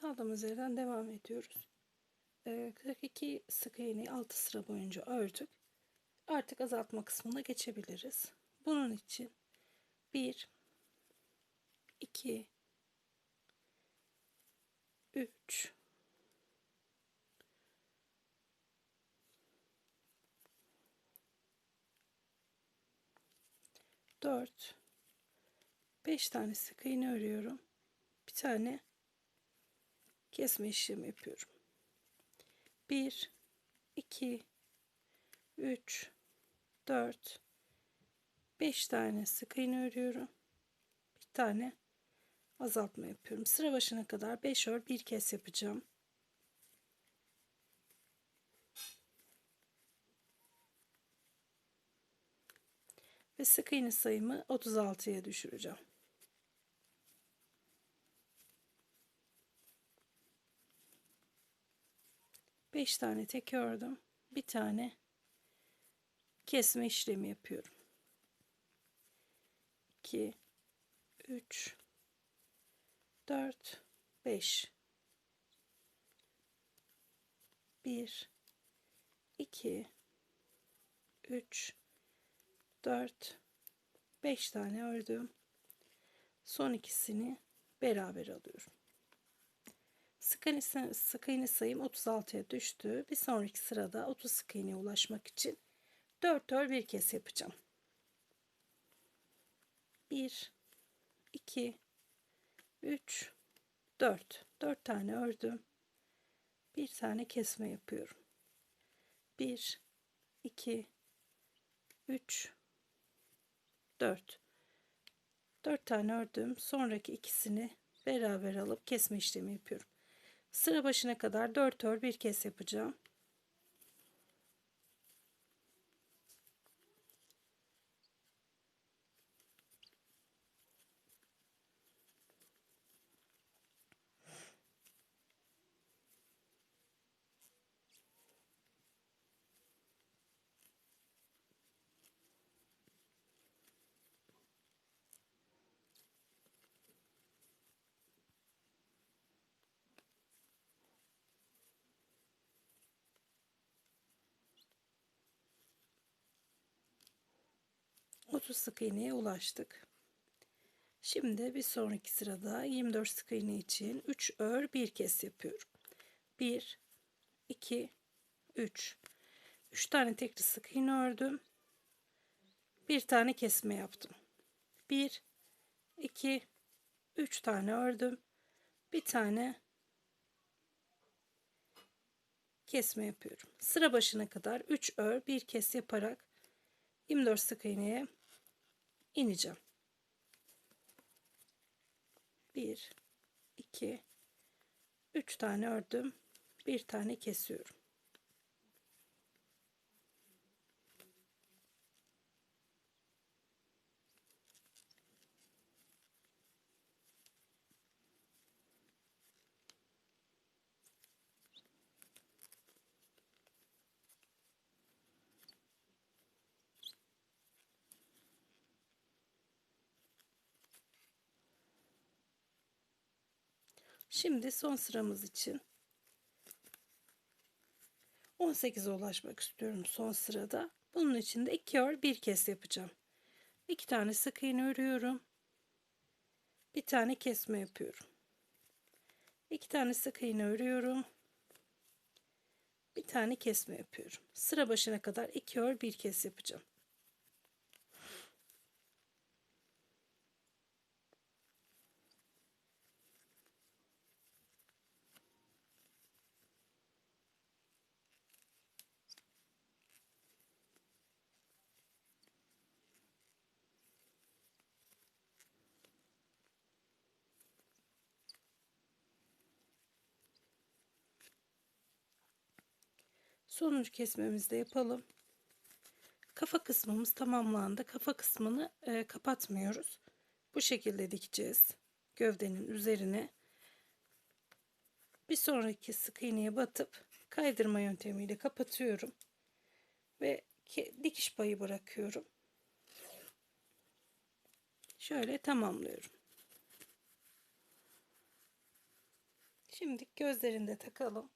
Kaldığımız yerden devam ediyoruz. Ee, 42 sık iğneyi 6 sıra boyunca ördük. Artık azaltma kısmına geçebiliriz. Bunun için 1 2 3 4 5 tane sık iğne örüyorum. Bir tane kesme işlemi yapıyorum. 1 2 3 4 5 tane sık iğne örüyorum. Bir tane azaltma yapıyorum. Sıra başına kadar 5 ör bir kez yapacağım. Ve sık iğne sayımı 36'ya düşüreceğim. Beş tane tek ördüm. Bir tane kesme işlemi yapıyorum. 2 3 4 5 1 2 3 4 5 tane ördüm. Son ikisini beraber alıyorum. Sık sayım 36'ya düştü. Bir sonraki sırada 30 sık ulaşmak için 4 ör bir kez yapacağım. 1 2 3 4 4 tane ördüm. Bir tane kesme yapıyorum. 1 2 3 4 4 tane ördüm. Sonraki ikisini beraber alıp kesme işlemi yapıyorum. Sıra başına kadar 4 ör bir kez yapacağım. Otuz sık iğneye ulaştık. Şimdi bir sonraki sırada 24 sık iğne için 3 ör bir kez yapıyorum. 1 2 3 3 tane tekli sık iğne ördüm. Bir tane kesme yaptım. 1 2 3 tane ördüm. Bir tane kesme yapıyorum. Sıra başına kadar 3 ör bir kes yaparak 24 sık iğneye ineceğim. 1 2 3 tane ördüm. Bir tane kesiyorum. Şimdi son sıramız için 18'e ulaşmak istiyorum son sırada. Bunun için de 2 ör bir kez yapacağım. 2 tane sık iğne örüyorum. Bir tane kesme yapıyorum. 2 tane sık iğne örüyorum. Bir tane kesme yapıyorum. Sıra başına kadar 2 ör bir kez yapacağım. Sonuncu kesmemizi de yapalım. Kafa kısmımız tamamlandı. Kafa kısmını e, kapatmıyoruz. Bu şekilde dikeceğiz. Gövdenin üzerine. Bir sonraki sık iğneye batıp kaydırma yöntemiyle kapatıyorum. Ve dikiş payı bırakıyorum. Şöyle tamamlıyorum. Şimdi gözlerini de takalım.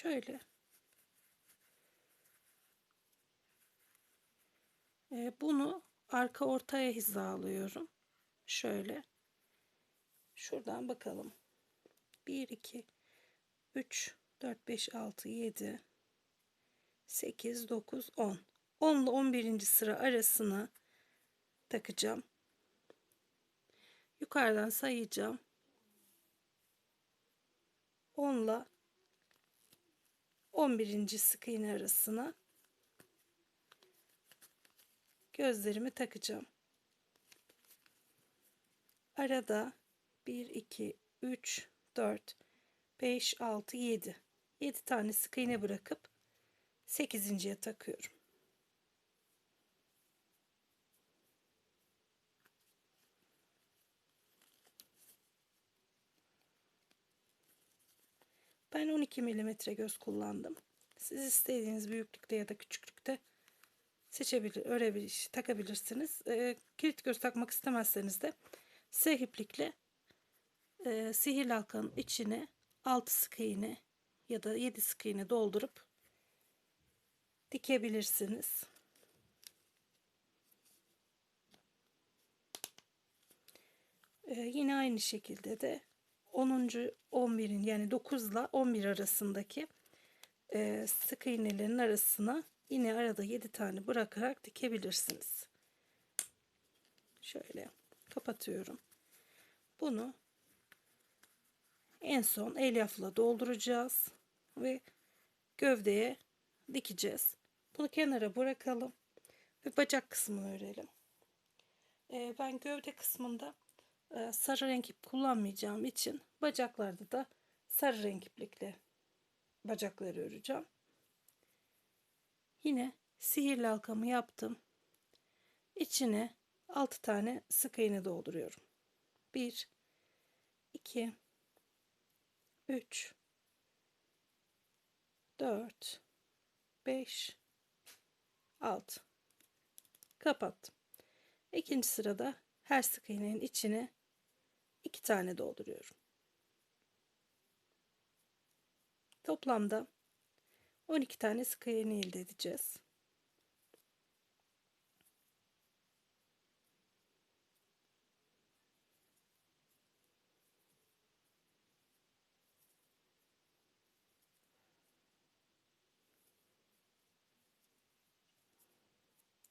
Şöyle. Ee, bunu arka ortaya hizalıyorum. Şöyle. Şuradan bakalım. 1, 2, 3, 4, 5, 6, 7, 8, 9, 10. 10 ile 11. sıra arasına takacağım. Yukarıdan sayacağım. 10 ile 11. sık iğne arasına gözlerimi takacağım. Arada 1 2 3 4 5 6 7 7 tane sık iğne bırakıp 8.ye takıyorum. Ben 12 milimetre göz kullandım. Siz istediğiniz büyüklükte ya da küçüklükte seçebilir, örebilir, takabilirsiniz. E, kilit göz takmak istemezseniz de sehiplikle e, sihirli halkanın içine 6 sık iğne ya da 7 sık iğne doldurup dikebilirsiniz. E, yine aynı şekilde de 10. 11'in yani 9 ile 11 arasındaki e, sık iğnelerin arasına yine arada 7 tane bırakarak dikebilirsiniz. Şöyle kapatıyorum. Bunu en son elyafla dolduracağız ve gövdeye dikeceğiz. Bunu kenara bırakalım ve bacak kısmını örelim. Ee, ben gövde kısmında sarı renk ip kullanmayacağım için bacaklarda da sarı renk iplikle bacakları öreceğim. Yine sihirli halkamı yaptım. İçine 6 tane sık iğne dolduruyorum. 1 2 3 4 5 6 kapattım. İkinci sırada her sık iğnenin içine iki tane dolduruyorum. Toplamda 12 tane sık iğne elde edeceğiz.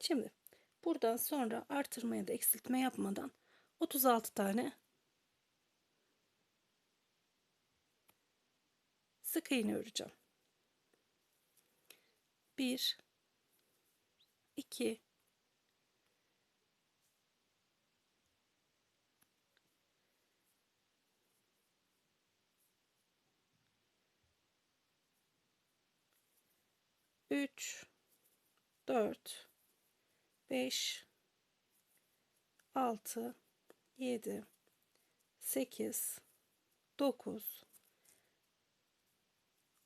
Şimdi buradan sonra artırma ya da eksiltme yapmadan 36 tane sık iğne öreceğim. 1 2 3 4 5 6 7 8 9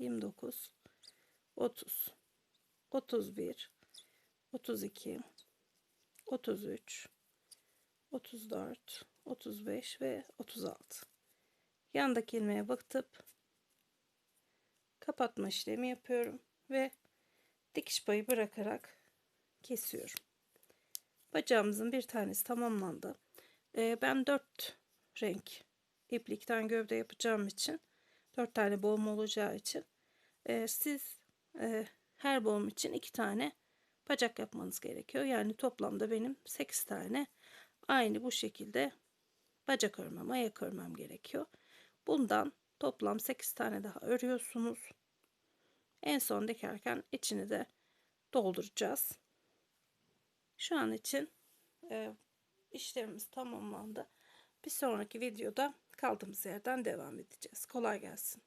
29 30 31 32 33 34 35 ve 36 yandaki ilmeğe bakıp kapatma işlemi yapıyorum ve dikiş payı bırakarak kesiyorum. Bacağımızın bir tanesi tamamlandı. Ee, ben dört renk iplikten gövde yapacağım için dört tane boğum olacağı için e, siz e, her boğum için iki tane bacak yapmanız gerekiyor. Yani toplamda benim 8 tane aynı bu şekilde bacak örmem, ayak örmem gerekiyor. Bundan toplam 8 tane daha örüyorsunuz. En son dikerken içini de dolduracağız. Şu an için e, işlemimiz tamamlandı. Bir sonraki videoda kaldığımız yerden devam edeceğiz. Kolay gelsin.